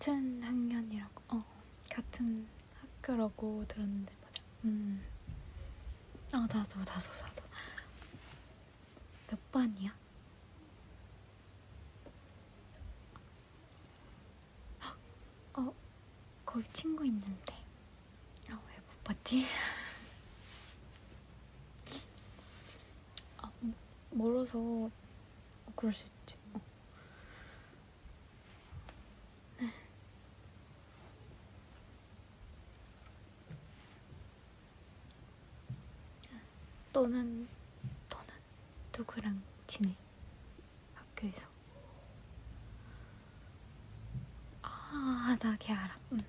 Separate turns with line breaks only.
같은 학년이라고 어 같은 학교라고 들었는데 맞아 음. 아 나도 나도 나도 몇 반이야? 어 거기 친구 있는데 아 왜 못 봤지? 아 뭐- 멀어서 어, 그럴 수 있지 어. 너는 너는 누구랑 지내? 학교에서 아, 나 걔 알아. 응.